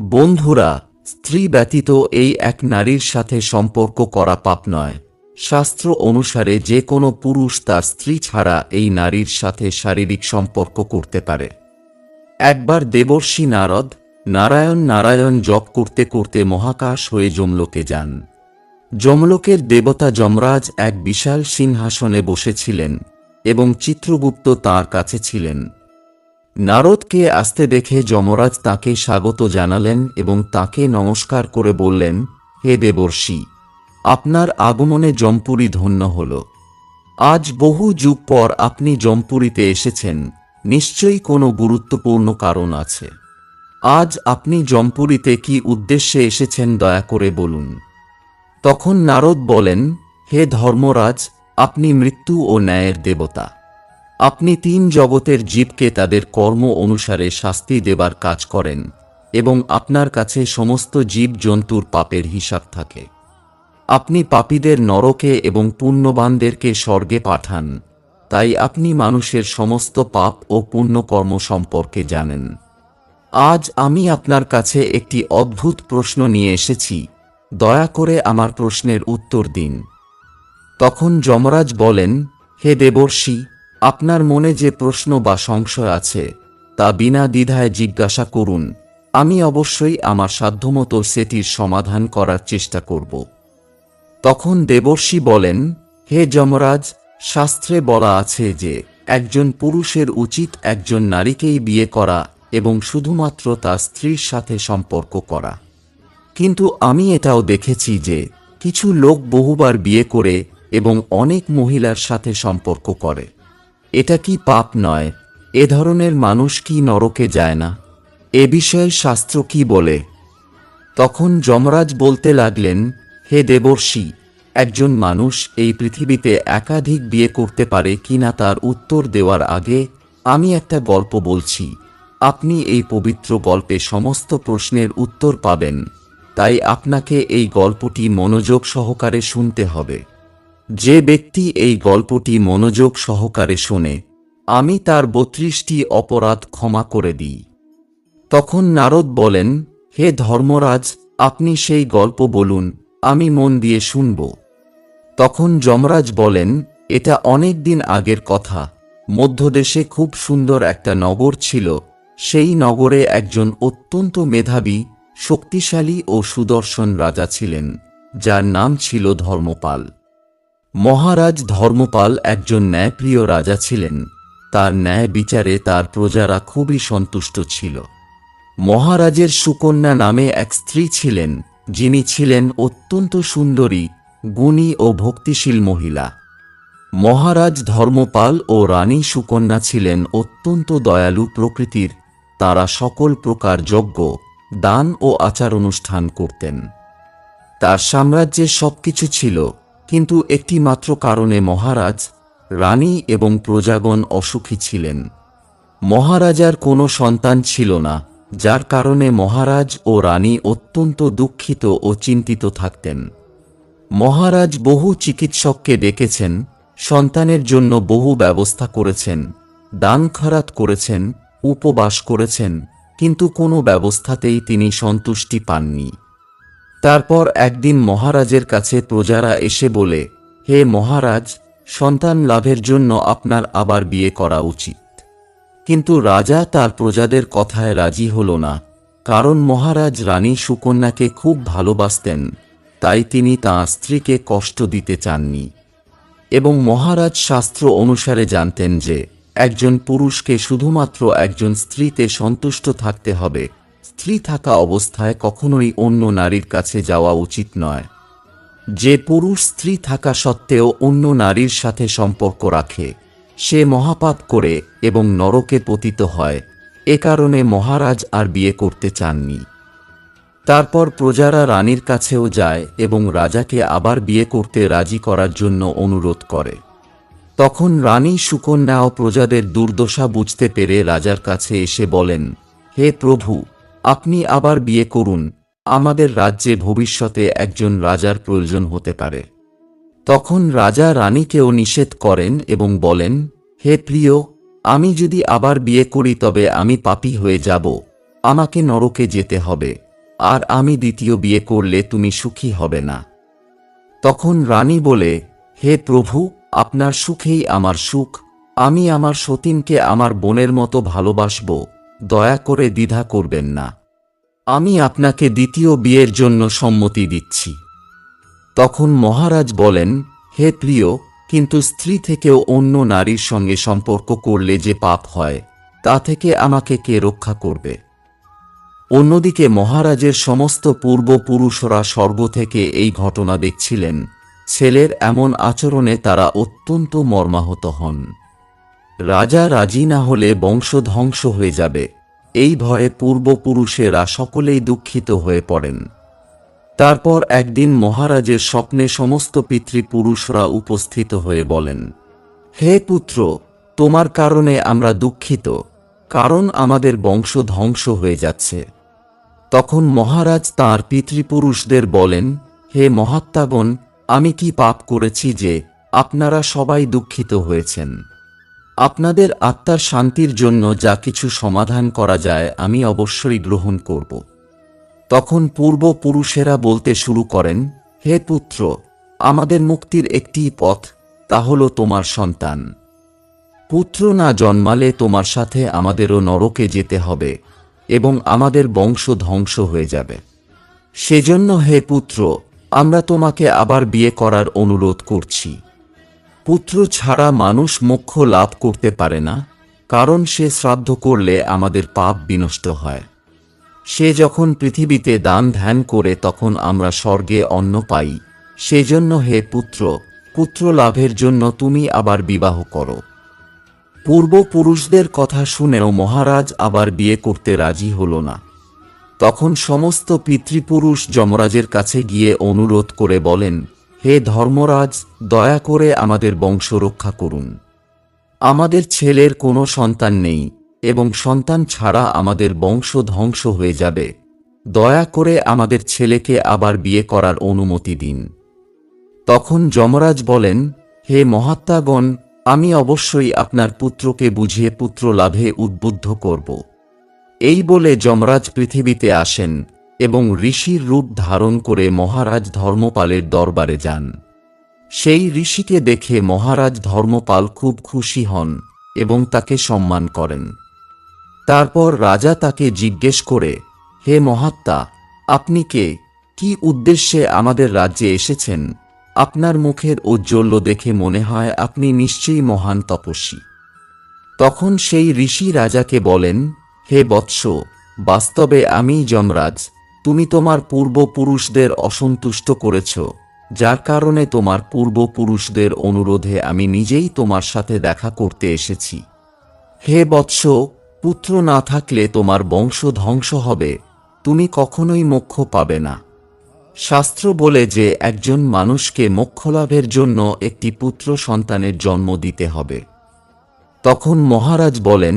বন্ধুরা, স্ত্রী ব্যতীত এই এক নারীর সাথে সম্পর্ক করা পাপ নয়। শাস্ত্র অনুসারে যে কোনো পুরুষ তার স্ত্রী ছাড়া এই নারীর সাথে শারীরিক সম্পর্ক করতে পারে। একবার দেবর্ষি নারদ, নারায়ণ নারায়ণ জপ করতে করতে মহাকাশ হয়ে যমলোকে যান। যমলোকের দেবতা যমরাজ এক বিশাল সিংহাসনে বসেছিলেন এবং চিত্রগুপ্ত তার কাছে ছিলেন। নারদকে আসতে দেখে যমরাজ তাকে স্বাগত জানালেন এবং তাকে নমস্কার করে বললেন, হে দেবর্ষি, আপনার আগমনে জম্পুরি ধন্য হল। আজ বহু যুগ পর আপনি জম্পুরিতে এসেছেন, নিশ্চয়ই কোনো গুরুত্বপূর্ণ কারণ আছে। আজ আপনি জম্পুরিতে কি উদ্দেশ্যে এসেছেন দয়া করে বলুন। তখন নারদ বলেন, হে ধর্মরাজ, আপনি মৃত্যু ও ন্যায়ের দেবতা। আপনি তিন জগতের জীবকে তাদের কর্ম অনুসারে শাস্তি দেবার কাজ করেন, এবং আপনার কাছে সমস্ত জীব জন্তুর পাপের হিসাব থাকে। আপনি পাপীদের নরকে এবং পুণ্যবানদেরকে স্বর্গে পাঠান, তাই আপনি মানুষের সমস্ত পাপ ও পুণ্যকর্ম সম্পর্কে জানেন। আজ আমি আপনার কাছে একটি অদ্ভুত প্রশ্ন নিয়ে এসেছি, দয়া করে আমার প্রশ্নের উত্তর দিন। তখন যমরাজ বলেন, হে দেবর্ষি আপনার মনে যে প্রশ্ন বা সংশয় আছে, তা বিনা দ্বিধায় জিজ্ঞাসা করুন। আমি অবশ্যই আমার সাধ্যমতো সেটির সমাধান করার চেষ্টা করব। তখন দেবর্ষি বলেন, হে যমরাজ, শাস্ত্রে বলা আছে যে, একজন পুরুষের উচিত একজন নারীকেই বিয়ে করা এবং শুধুমাত্র তার স্ত্রীর সাথে সম্পর্ক করা। কিন্তু আমি এটাও দেখেছি যে, কিছু লোক বহুবার বিয়ে করে এবং অনেক মহিলার সাথে সম্পর্ক করে। এটা কি পাপ নয়? এ ধরনের মানুষ কি নরকে যায় না? এ বিষয়ে শাস্ত্র কি বলে? তখন যমরাজ বলতে লাগলেন, হে দেবর্ষি, একজন মানুষ এই পৃথিবীতে একাধিক বিয়ে করতে পারে কিনা তার উত্তর দেওয়ার আগে আমি একটা গল্প বলছি। আপনি এই পবিত্র গল্পে সমস্ত প্রশ্নের উত্তর পাবেন। তাই আপনাকে এই গল্পটি মনোযোগ সহকারে শুনতে হবে। যে ব্যক্তি এই গল্পটি মনোযোগ সহকারে শোনে, আমি তার বত্রিশটি অপরাধ ক্ষমা করে দিই। তখন নারদ বলেন, হে ধর্মরাজ, আপনি সেই গল্প বলুন, আমি মন দিয়ে শুনব। তখন যমরাজ বলেন, এটা অনেক দিন আগের কথা। মধ্যদেশে খুব সুন্দর একটা নগর ছিল। সেই নগরে একজন অত্যন্ত মেধাবী, শক্তিশালী ও সুদর্শন রাজা ছিলেন, যার নাম ছিল ধর্মপাল। মহারাজ ধর্মপাল একজন ন্যায়প্রিয় রাজা ছিলেন। তার ন্যায় বিচারে তার প্রজারা খুবই সন্তুষ্ট ছিল। মহারাজের সুকন্যা নামে এক স্ত্রী ছিলেন, যিনি ছিলেন অত্যন্ত সুন্দরী, গুণী ও ভক্তিশীল মহিলা। মহারাজ ধর্মপাল ও রানী সুকন্যা ছিলেন অত্যন্ত দয়ালু প্রকৃতির। তারা সকল প্রকার যজ্ঞ, দান ও আচার অনুষ্ঠান করতেন। তার সাম্রাজ্যে সবকিছু ছিল কিন্তু একটি মাত্র কারণে মহারাজ, রানী এবং প্রজাগণ অসুখী ছিলেন। মহারাজার কোনো সন্তান ছিল না, যার কারণে মহারাজ ও রানী অত্যন্ত দুঃখিত ও চিন্তিত থাকতেন। মহারাজ বহু চিকিৎসককে ডেকেছেন, সন্তানের জন্য বহু ব্যবস্থা করেছেন, দান খরাত করেছেন, উপবাস করেছেন, কিন্তু কোনো ব্যবস্থাতেই তিনি সন্তুষ্টি পাননি। তারপর একদিন মহারাজের কাছে প্রজারা এসে বলে, হে মহারাজ, সন্তান লাভের জন্য আপনার আবার বিয়ে করা উচিত। কিন্তু রাজা তার প্রজাদের কথায় রাজি হল না, কারণ মহারাজ রানী সুকন্যাকে খুব ভালোবাসতেন, তাই তিনি তাঁর স্ত্রীকে কষ্ট দিতে চাননি। এবং মহারাজ শাস্ত্র অনুসারে জানতেন যে, একজন পুরুষকে শুধুমাত্র একজন স্ত্রীতে সন্তুষ্ট থাকতে হবে স্ত্রী থাকা অবস্থায় কখনোই অন্য নারীর কাছে যাওয়া উচিত নয়। যে পুরুষ স্ত্রী থাকা সত্ত্বেও অন্য নারীর সাথে সম্পর্ক রাখে, সে মহাপাপ করে এবং নরকে পতিত হয়। এ কারণে মহারাজ আর বিয়ে করতে চাননি। তারপর প্রজারা রানীর কাছেও যায় এবং রাজাকে আবার বিয়ে করতে রাজি করার জন্য অনুরোধ করে। তখন রানী সুকন্যাও প্রজাদের দুর্দশা বুঝতে পেরে রাজার কাছে এসে বলেন, হে প্রভু আপনি আবার বিয়ে করুন। আমাদের রাজ্যে ভবিষ্যতে একজন রাজার প্রয়োজন হতে পারে। তখন রাজা রানীকেও নিষেধ করেন এবং বলেন, হে প্রিয়, আমি যদি আবার বিয়ে করি তবে আমি পাপী হয়ে যাব। আমাকে নরকে যেতে হবে। আর আমি দ্বিতীয় বিয়ে করলে তুমি সুখী হবে না। তখন রানী বলে, হে প্রভু, আপনার সুখেই আমার সুখ। আমি আমার সতীনকে আমার বোনের মতো ভালোবাসব। দয়া করে দ্বিধা করবেন না। আমি আপনাকে দ্বিতীয় বিয়ের জন্য সম্মতি দিচ্ছি। তখন মহারাজ বলেন, হে প্রিয়, কিন্তু স্ত্রী থেকেও অন্য নারীর সঙ্গে সম্পর্ক করলে যে পাপ হয়, তা থেকে আমাকে কে রক্ষা করবে? অন্যদিকে মহারাজের সমস্ত পূর্বপুরুষরা স্বর্গ থেকে এই ঘটনা দেখছিলেন। ছেলের এমন আচরণে তারা অত্যন্ত মর্মাহত হন। রাজা রাজি না হলে বংশ ধ্বংস হয়ে যাবে। এই ভয়ে পূর্বপুরুষেরা সকলেই দুঃখিত হয়ে পড়েন। তারপর একদিন মহারাজের স্বপ্নে সমস্ত পিতৃপুরুষরা উপস্থিত হয়ে বলেন, হে পুত্র, তোমার কারণে আমরা দুঃখিত, কারণ আমাদের বংশ ধ্বংস হয়ে যাচ্ছে। তখন মহারাজ তাঁর পিতৃপুরুষদের বলেন, হে মহাত্মাগণ, আমি কি পাপ করেছি যে আপনারা সবাই দুঃখিত হয়েছেন? আপনাদের আত্মার শান্তির জন্য যা কিছু সমাধান করা যায়, আমি অবশ্যই গ্রহণ করব। তখন পূর্বপুরুষেরা বলতে শুরু করেন, হে পুত্র, আমাদের মুক্তির একটি পথ, তা হল তোমার সন্তান। পুত্র না জন্মালে তোমার সাথে আমাদেরও নরকে যেতে হবে, এবং আমাদের বংশ ধ্বংস হয়ে যাবে। সেজন্য, হে পুত্র, আমরা তোমাকে আবার বিয়ে করার অনুরোধ করছি। পুত্র ছাড়া মানুষ মোক্ষ লাভ করতে পারে না, কারণ সে শ্রাদ্ধ করলে আমাদের পাপ বিনষ্ট হয়। সে যখন পৃথিবীতে দান ধ্যান করে তখন আমরা স্বর্গে অন্ন পাই। সেজন্য হে পুত্র পুত্র লাভের জন্য তুমি আবার বিবাহ করো। পূর্বপুরুষদের কথা শুনেও মহারাজ আবার বিয়ে করতে রাজি হল না। তখন সমস্ত পিতৃপুরুষ যমরাজের কাছে গিয়ে অনুরোধ করে বলেন হে ধর্মরাজ, দয়া করে আমাদের বংশ রক্ষা করুন। আমাদের ছেলের কোনো সন্তান নেই, এবং সন্তান ছাড়া আমাদের বংশ ধ্বংস হয়ে যাবে। দয়া করে আমাদের ছেলেকে আবার বিয়ে করার অনুমতি দিন। তখন যমরাজ বলেন, হে মহাত্মাগণ, আমি অবশ্যই আপনার পুত্রকে বুঝিয়ে পুত্র লাভে উদ্বুদ্ধ করব। এই বলে যমরাজ পৃথিবীতে আসেন এবং ঋষির রূপ ধারণ করে মহারাজ ধর্মপালের দরবারে যান। সেই ঋষিকে দেখে মহারাজ ধর্মপাল খুব খুশি হন এবং তাকে সম্মান করেন। তারপর রাজা তাকে জিজ্ঞেস করে, হে মহাত্মা, আপনি কে? কি উদ্দেশ্যে আমাদের রাজ্যে এসেছেন? আপনার মুখের ঔজ্জ্বল্য দেখে মনে হয় আপনি নিশ্চয়ই মহান তপস্বী। তখন সেই ঋষি রাজাকে বলেন, হে বৎস, বাস্তবে আমি যমরাজ। তুমি তোমার পূর্বপুরুষদের অসন্তুষ্ট করেছ, যার কারণে তোমার পূর্বপুরুষদের অনুরোধে আমি নিজেই তোমার সাথে দেখা করতে এসেছি। হে বৎস, পুত্র না থাকলে তোমার বংশ ধ্বংস হবে, তুমি কখনোই মোক্ষ পাবে না। শাস্ত্র বলে যে একজন মানুষকে মোক্ষলাভের জন্য একটি পুত্র সন্তানের জন্ম দিতে হবে। তখন মহারাজ বলেন,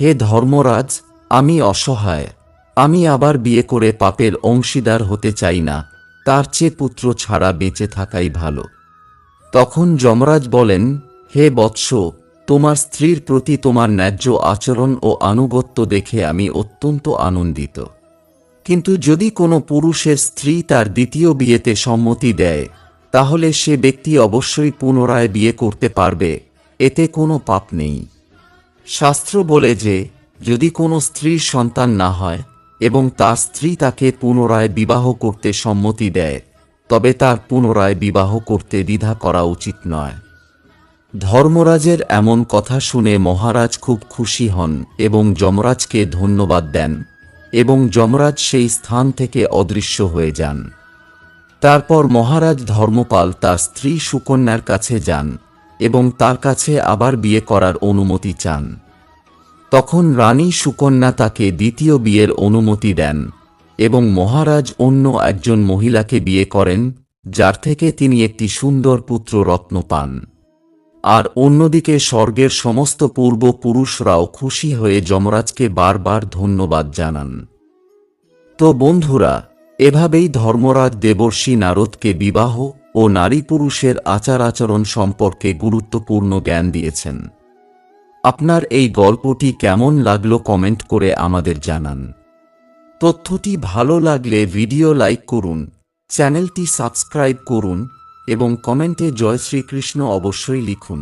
হে ধর্মরাজ, আমি অসহায়। আমি আবার বিয়ে করে পাপের অংশীদার হতে চাই না, তার চেয়ে পুত্র ছাড়া বেঁচে থাকাই ভালো। তখন যমরাজ বলেন, হে বৎস, তোমার স্ত্রীর প্রতি তোমার ন্যায্য আচরণ ও আনুগত্য দেখে আমি অত্যন্ত আনন্দিত। কিন্তু যদি কোনো পুরুষের স্ত্রী তার দ্বিতীয় বিয়েতে সম্মতি দেয়, তাহলে সে ব্যক্তি অবশ্যই পুনরায় বিয়ে করতে পারবে, এতে কোনো পাপ নেই। শাস্ত্র বলে যে, যদি কোনো স্ত্রীর সন্তান না হয় এবং তার স্ত্রী তাকে পুনরায় বিবাহ করতে সম্মতি দেয়, তবে তার পুনরায় বিবাহ করতে দ্বিধা করা উচিত নয়। ধর্মরাজের এমন কথা শুনে মহারাজ খুব খুশি হন এবং যমরাজকে ধন্যবাদ দেন এবং যমরাজ সেই স্থান থেকে অদৃশ্য হয়ে যান। তারপর মহারাজ ধর্মপাল তার স্ত্রী সুকন্যার কাছে যান এবং তার কাছে আবার বিয়ে করার অনুমতি চান। তখন রানী সুকন্যা তাকে দ্বিতীয় বিয়ের অনুমতি দেন এবং মহারাজ অন্য একজন মহিলাকে বিয়ে করেন, যার থেকে তিনি একটি সুন্দর পুত্র রত্ন পান। আর অন্যদিকে স্বর্গের সমস্ত পূর্বপুরুষরাও খুশি হয়ে যমরাজকে বারবার ধন্যবাদ জানান। তো বন্ধুরা, এভাবেই ধর্মরাজ দেবর্ষী নারদকে বিবাহ ও নারী পুরুষের আচার আচরণ সম্পর্কে গুরুত্বপূর্ণ জ্ঞান দিয়েছেন। আপনার এই গল্পটি কেমন লাগল কমেন্ট করে আমাদের জানান। তথ্যটি ভালো লাগলে ভিডিও লাইক করুন, চ্যানেলটি সাবস্ক্রাইব করুন এবং কমেন্টে জয় শ্রীকৃষ্ণ অবশ্যই লিখুন।